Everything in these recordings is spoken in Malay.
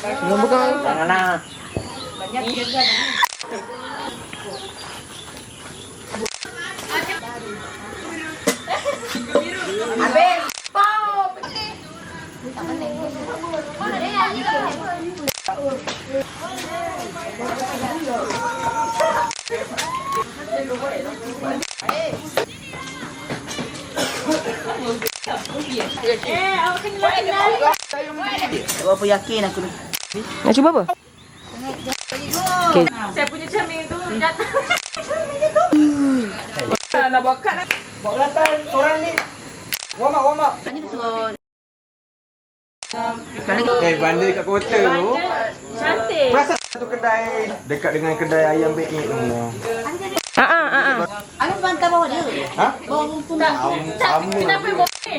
Belum buka. Jangan lah. Berapa yakin aku ni? Nak cuba apa? Okay. Saya punya cermin tu jatuh. Nak bawa kad lah. Bawa belakang orang ni. Warm up, warm up. Eh, bandar dekat kota tu. Cantik. Perasan satu kedai dekat dengan kedai ayam bekik tu. Ah ah ah. ah. Aku bantar bawah dia. Ha? Bawah rumpun. Tak, kenapa bawa ni?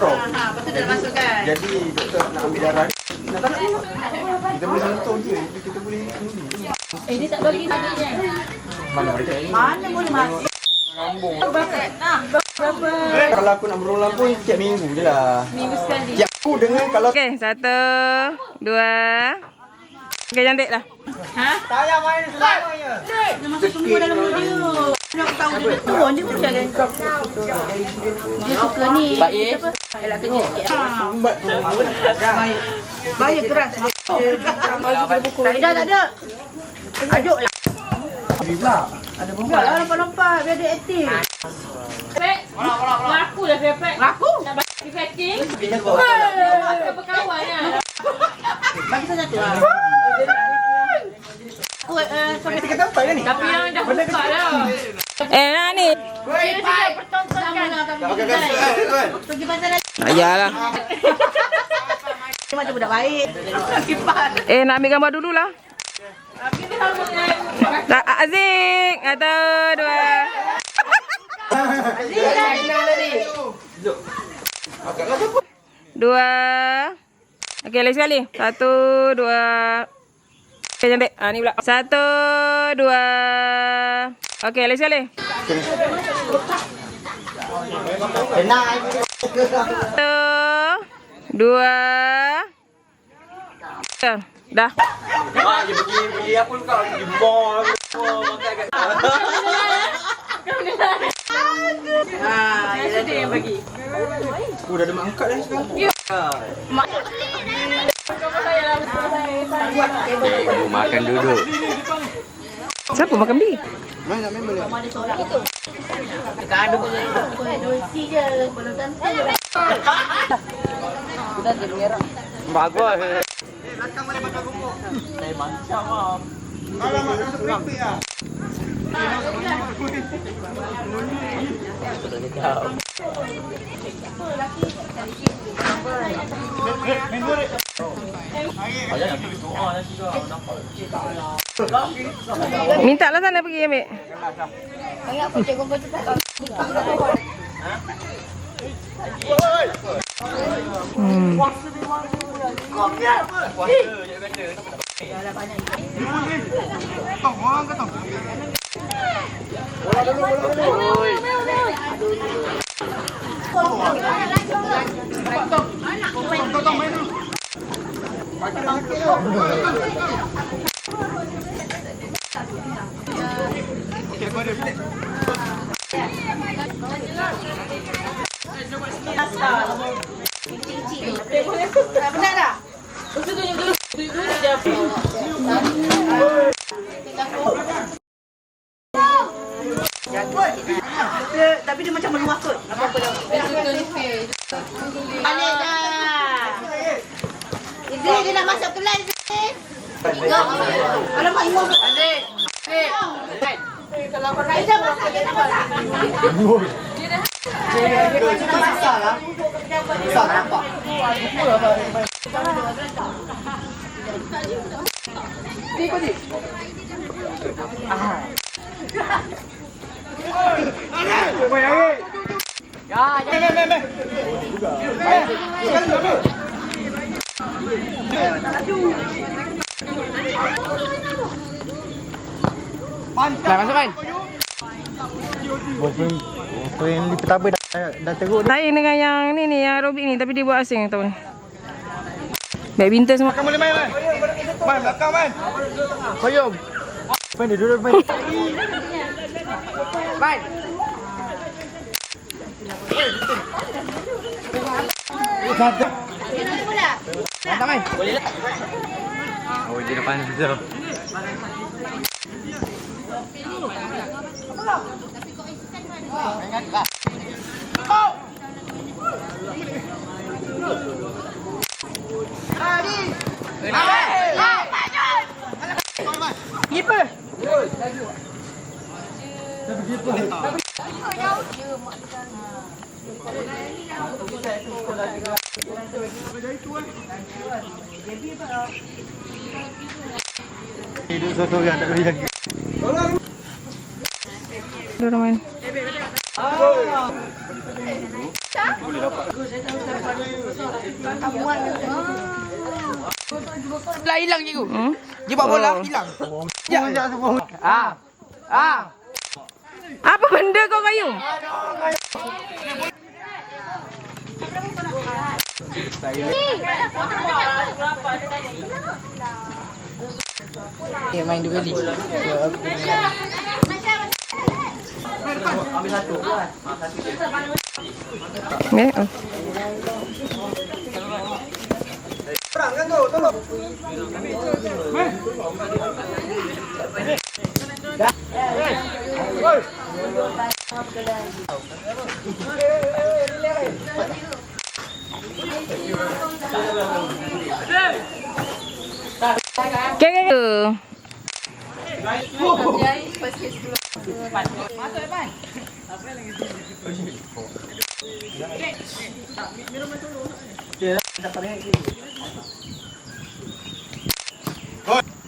Ha, betul dia masukkan. Jadi doktor nak ambil darah ni. Nak tak nak? Kita boleh sentuh je. Kita boleh undi. Eh, dia tak bagi tadi je. Mana ada ni? Mana boleh masuk? Eh, Kalau aku nak berulang pun tiap minggu je lah. Minggu sekali. Tiap aku dengan kalau Okay, satu, dua. Okay, cantik dah. Saya main selamanya. Dia masuk semua dalam mulut dia. Aku tahu dia turun dia pun jalan. Dia suka ni. Baik. Elak kerja sikit. Baik. Keras. Tak ada, tak ada. Aduk lah. Ada bomba lah lompat-lompat biar dia aktif. Pek. Laku dah pepek. Laku. Nak bagi packing. Bagi saya satu lah. Aku eh, sampai kita tempat kan ni? Tapi yang dah buka dah. Eh, nak ni. Dia tidak pertontonkan. Pasar lagi. Ayalah. Dia macam budak baik. Eh, nak ambil gambar dulu lah. Tak, Azik. Satu, dua. Dua. Okey, lagi sekali. Satu, dua. Okey, cantik. Ah, ni pula. Satu, dua. Okey, lagi sekali. Satu, dua. Tiga. Dah. Mak dia pergi beli apa kau? Pergi mall. Makan kat Ah, dia yang bagi. Oh, dah ada mak angkat dah sekarang. makan duduk. Siapa makan bi? Mana nak main boleh? Dekat ada pun. Dua isi je. Kalau je. Kita jadi merah. Bagus. Alamak, dah terpipik ah. Minta lah sana pergi ambil. Hmm. Benar Izzy, dia nak masuk kelas, Izzy. Alamak, ibu. Adik. Adik. Kalau kau Dia dah masak, dia dah masak. Dia masak lah. Masak Lah masuk kan. Boyfriend boyfriend ni pertama dah dah teruk ni. Lain dengan yang ni ni yang aerobik ni tapi dia buat asing tahun ni. Badminton semua. Kamu boleh main kan? Main belakang main. Koyong. Main dulu main. Main. Tak boleh. Tak boleh. Oh, dia panas tu. Jadi, kalau kita nak pergi ke sekolah juga, kita nak pergi ke sekolah juga. Jadi, kalau kita nak pergi ke sekolah juga, kita nak pergi ke sekolah juga. Hidup seorang tak boleh jaga. Dua main. Bola hilang cikgu. Hmm? Dia buat bola oh. hilang. Ya. Ah. Ah. Apa benda kau kayu? Saya. Okay, main dua kali. Ambil satu. Ambil ah. Okay, okay, okay. Masuk Evan. Apa lagi? Okey. Tak, minum dulu. dia dah tarik lagi. Good.